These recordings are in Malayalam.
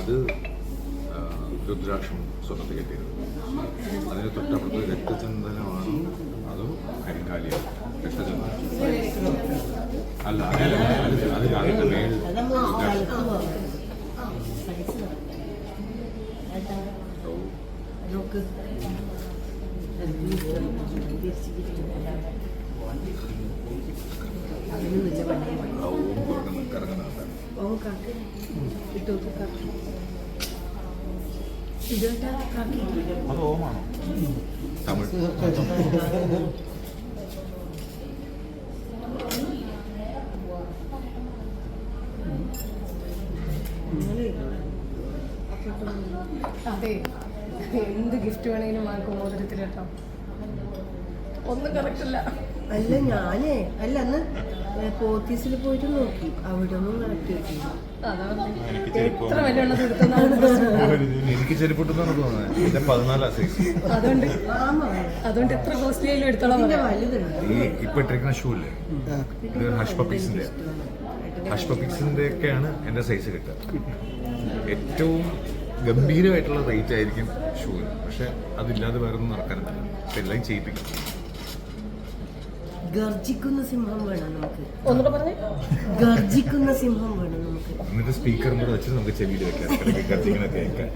അത് രുദ്രാക്ഷം സ്വർണത്തിൽ കെട്ടിയത് അതിന് തൊട്ടപ്പുറത്ത് രക്തചന്ദനമാണ് അതും കരിങ്കാലിയാണ് രക്തചന്ദനം അല്ല അല്ല അത് അത് അതിന്റെ മേൽ ഓ, നോക്ക് കാക്ക് ഇട്ടു കാക്കി ഇതോട്ടാ കാക്കി അത് ഓമാണോ തമിഴ്. അതെ. എന്ത് ഗിഫ്റ്റ് വേണമെങ്കിലും വാങ്ങിക്കും മോതിരത്തിൽ കേട്ടോ. ഒന്നും കറക്റ്റ് അല്ല അല്ല ഞാനേ. അല്ല അന്ന് പോത്തീസിൽ പോയിട്ട് നോക്കി. അവിടെ ഒന്നും കറക്റ്റ് കിട്ടിയില്ല എനിക്ക് എത്ര വിലയുള്ളത് എനിക്ക് ചെരുപ്പിട്ടെന്നാണ് തോന്നുന്നത്. എന്റെ പതിനാലാ സൈസ് അതുകൊണ്ട് അതുകൊണ്ട് എത്ര കോസ്റ്റ്ലി എടുത്തോളാം ഈ ഇപ്പൊ ഇട്ടിരിക്കുന്ന ഷൂ ഇല്ലേ? ഇത് ഹഷ് പപ്പീസിന്റെ ഹഷ് പപ്പീസിന്റെ ഒക്കെയാണ് എന്റെ സൈസ് കിട്ടുക. ഏറ്റവും ഗംഭീരമായിട്ടുള്ള റേറ്റ് ആയിരിക്കും ഷൂവിന് പക്ഷെ അതില്ലാതെ വേറെ ഒന്നും നടക്കാനും എല്ലാം ചെയ്യിപ്പിക്കും. ഗർജിക്കുന്ന സിംഹം വേണം നമുക്ക്. ഗർജിക്കുന്ന സിംഹം വേണം നമുക്ക്. എന്നിട്ട് സ്പീക്കറും കൂടെ വെച്ച് നമുക്ക് ചെവിയിൽ വെക്കാം ഗർജിങ്ങനെ കേൾക്കാൻ.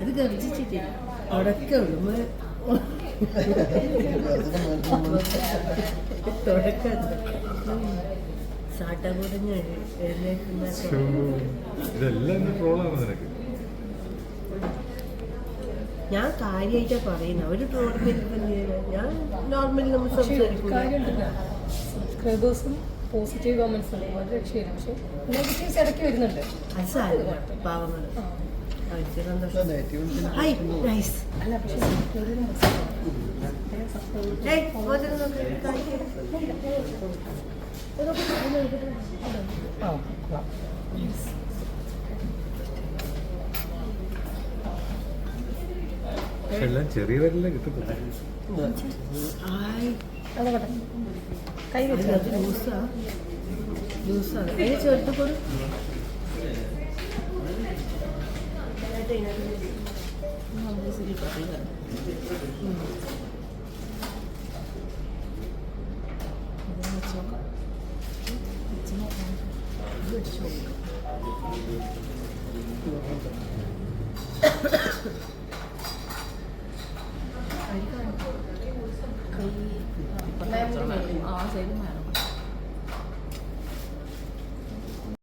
അത് ഗർജിച്ചിട്ടില്ല തുടക്കേ ഉള്ളൂ. തുടക്കം സാട്ട ശ്ശോ. ഇതെല്ലാം ട്രോളാണ് നിനക്ക്? ഞാൻ കാര്യമായിട്ടാ പറയുന്നത് ഒരു ട്രോൾ ഞാൻ നോർമലി നമ്മൾ സംസാരിക്കും കാര്യമുണ്ടല്ല. സബ്സ്ക്രൈബേഴ്സും പോസിറ്റീവ് കമന്റ്സ് ഉണ്ട് ഒരു രക്ഷയില്ല. പക്ഷേ നെഗറ്റീവ്സ് ഇടയ്ക്ക് വരുന്നുണ്ട്. പാവങ്ങൾ അല്ല പക്ഷേ പക്ഷെ എല്ലാം ചെറിയ വിരലേ കിട്ടത്തില്ല കൈ ലൂസാ ലൂസാ അതിന് ചേർത്ത് കൊടു വെച്ചോ 谁买？啊，谁去买了？